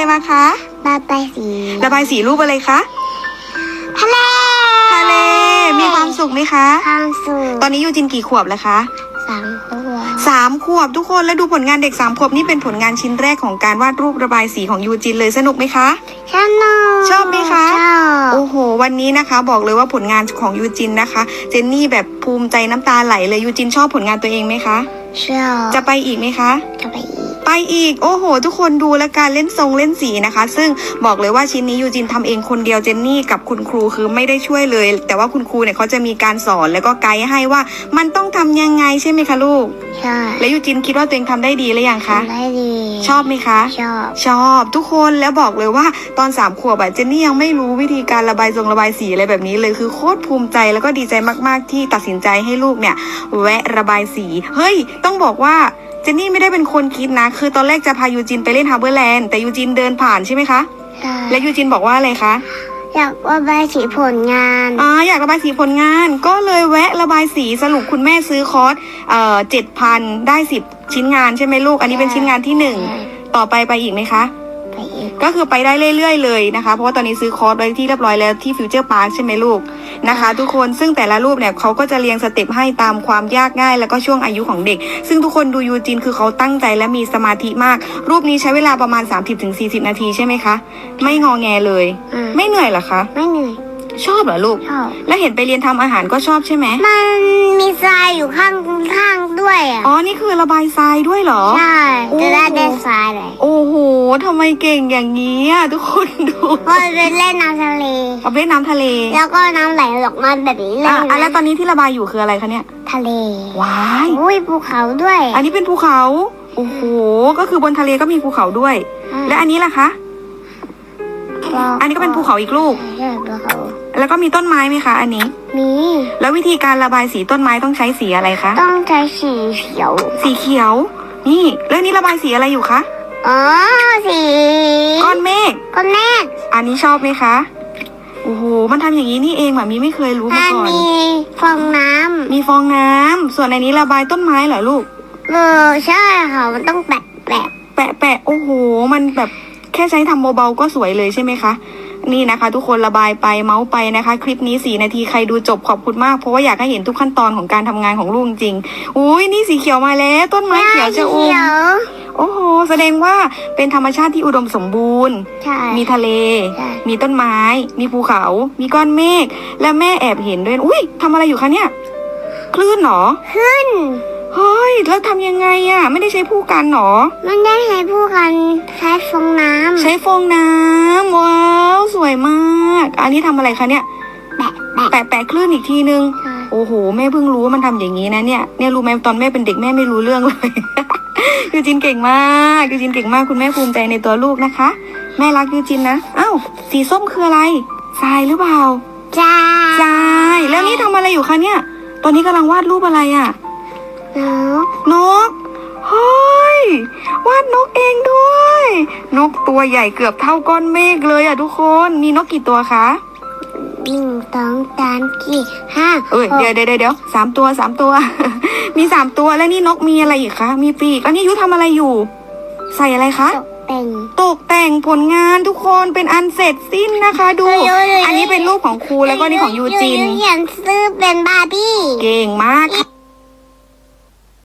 อะไรมาคะบาใบสีระบายสีรูปอะไรคะ ทะเล ทะเล มีความสุขไหมคะ ความสุขตอนนี้ยูจินกี่ขวบแล้วคะสามขวบสามขวบทุกคนแล้วดูผลงานเด็กสามขวบนี่เป็นผลงานชิ้นแรกของการวาดรูประบายสีของยูจินเลยสนุกไหมคะชนุกชอบไหมคะชอบโอ้โห วันนี้นะคะ บอกเลยว่าผลงานของยูจินนะคะ เจนนี่แบบภูมิใจน้ำตาไหลเลยยูจินชอบผลงานตัวเองไหมคะชอบจะไปอีกไหมคะจะไปอีก ไปอีก โอ้โห ทุกคนดูและการเล่นทรงเล่นสีนะคะ ซึ่งบอกเลยว่าชิ้นนี้ยูจินทำเองคนเดียวเจนนี่กับคุณครูคือไม่ได้ช่วยเลย แต่ว่าคุณครูเนี่ยเขาจะมีการสอนแล้วก็ไกด์ให้ว่ามันต้องทำยังไงใช่ไหมคะลูกชอบแล้วยูจินคิดว่าตัวเองทำได้ดีหรือยังคะทำได้ดี ชอบไหมคะ ชอบ ชอบทุกคนแล้วบอกเลยว่าตอนสามขวบอะเจนนี่ยังไม่รู้วิธีการระบายทรงระบายสีอะไรแบบนี้เลยคือโคตรภูมิใจแล้วก็ดีใจมาก ๆ ที่ตัดสินใจให้ลูกเนี่ยแวะระบายสี เฮ้ย ต้องบอกว่า เจนนี่ไม่ได้เป็นคนคิดนะ คือตอนแรกจะพายูจินไปเล่นฮาร์เบอร์แลนด์แต่ยูจินเดินผ่านใช่ไหมคะ ใช่และยูจินบอกว่าอะไรคะ อยากระบายสีผลงาน อ่าอยากระบายสีผลงาน ก็เลยแวะระบายสีสรุปคุณแม่ซื้อคอร์สเอ่อเจ็ดพันได้สิบชิ้นงานใช่ไหมลูก อันนี้เป็นชิ้นงานที่หนึ่งต่อไปไปอีกไหมคะไปอี กก็คือไปได้เรื่อยๆเลยนะคะเพราะว่าตอนนี้ซื้อคอร์สไว้ที่เรียบร้อยแล้วที่ฟิวเจอร์พาร์คใช่ไหมลูกนะคะ ทุกคนซึ่งแต่ละรูปเนี่ยเขาก็จะเรียงสเต็ปให้ตามความยากง่าย แล้วก็ช่วงอายุของเด็ก ซึ่งทุกคนดูยูจินคือเขาตั้งใจและมีสมาธิมาก รูปนี้ใช้เวลาประมาณ 30-40 นาทีใช่ไหมคะ ไม่งอแงเลยอ่าไม่เหนื่อยเหรอคะ ไม่เหนื่อย ชอบเหรอลูก ชอบแล้วเห็นไปเรียนทำอาหารก็ชอบใช่ไหมมันมีทรายอยู่ข้างข้างด้วยอะอ๋อนี่คือระบายทรายด้วยเหรอ ใช่โอ้จะได้ได้ทรายเลยโอ้โหทำไมเก่งอย่างนี้อะทุกคนดูเพราะไปเล่นน้ำทะเลเอาไปเล่นน้ำทะเลแล้วก็น้ำไหลออกมาแบบนี้เลยอะอะแล้วตอนนี้ที่ระบายอยู่คืออะไรคะเนี่ย ทะเลว้ายอุ้ยภูเขาด้วย อันนี้เป็นภูเขาโอ้โหก็คือบนทะเลก็มีภูเขาด้วย และอันนี้ล่ะคะ อันนี้ก็เป็นภูเขาอีกลูก ใช่ภูเขาแล้วก็มีต้นไม้ไหมคะ อันนี้ มี แล้ววิธีการระบายสีต้นไม้ต้องใช้สีอะไรคะ ต้องใช้สีเขียว สีเขียว นี่แล้วนี่ระบายสีอะไรอยู่คะ อ๋อ สีก้อนเมฆ ก้อนเมฆ อันนี้ชอบไหมคะ โอ้โห มันทำอย่างนี้นี่เองแบบมีไม่เคยรู้มาถ้าก่อน มีฟองน้มีฟองน้ำส่วนอันนี้ระบายต้นไม้เหรอลูกำเออใช่ค่ะ มันต้องแปะแปะแปะแปะ โอ้โห มันแบบ แค่ใช้ทำเบาๆก็สวยเลยใช่ไหมคะ นี่นะคะ ทุกคนระบายไปเมาส์ไปนะคะ คลิปนี้สี่นาทีใครดูจบขอบคุณมากเพราะว่าอยากให้เห็นทุกขั้นตอนของการทำงานของลูกจริงๆอุ้ยนี่สีเขียวมาแล้ว ต้นไม้เขียวจะอุ้มเขียวโอ้โหแสดงว่าเป็นธรรมชาติที่อุดมสมบูรณ์ใช่มีทะเลใช่มีต้นไม้ มีภูเขา มีก้อนเมฆ และแม่แอบเห็นด้วย อุ้ยทำอะไรอยู่คะเนี่ย คลื่นเหรอขึ้น เฮ้ย แล้วทำยังไงอะไม่ได้ใช้ผู้กันเหรอ มันได้ใช้ผู้กันใช้ฟองน้ำใช้ฟองน้ำว้าว สวยมาก อันนี้ทำอะไรคะเนี่ย แปะแปะแปะแปะคลื่นอีกทีนึงใช่โอ้โห แม่เพิ่งรู้ว่ามันทำอย่างนี้นะเนี่ยเนี่ยรู้ไหมตอนแม่เป็นเด็กแม่ไม่รู้เรื่องเลยยูจินเก่งมากยูจินเก่งมากคุณแม่ภูมิใจในตัวลูกนะคะ แม่รักยูจินนะอ้าวสีส้มคืออะไรทรายหรือเปล่าจ้าทรายแล้วนี่ทำอะไรอยู่คะเนี่ย ตอนนี้กำลังวาดรูปอะไรอะเนาะ นกเฮ้ยวาดนกเองด้วย นกตัวใหญ่เกือบเท่าก้อนเมฆเลยอะทุกคนมีนกกี่ตัวคะหนึ่งสองสามสี่ห้าเอ้ยหกเดี๋ยวเดี๋ยวเดี๋ยวสามตัวสามตัว มีสามตัวแล้วนี่นกมีอะไรอีกคะมีปีกอันนี้ยุทำอะไรอยู่ ใส่อะไรคะตกแต่งตกแต่งผลงานทุกคนเป็นอันเสร็จสิ้นนะคะ ดูเฮ้ยเฮ้ยเฮ้ยอันนี้เป็นรูปของครูแล้วก็นี่ของยูจินเขียนซื้อเป็นบาร์บี้เก่งมากค่ะ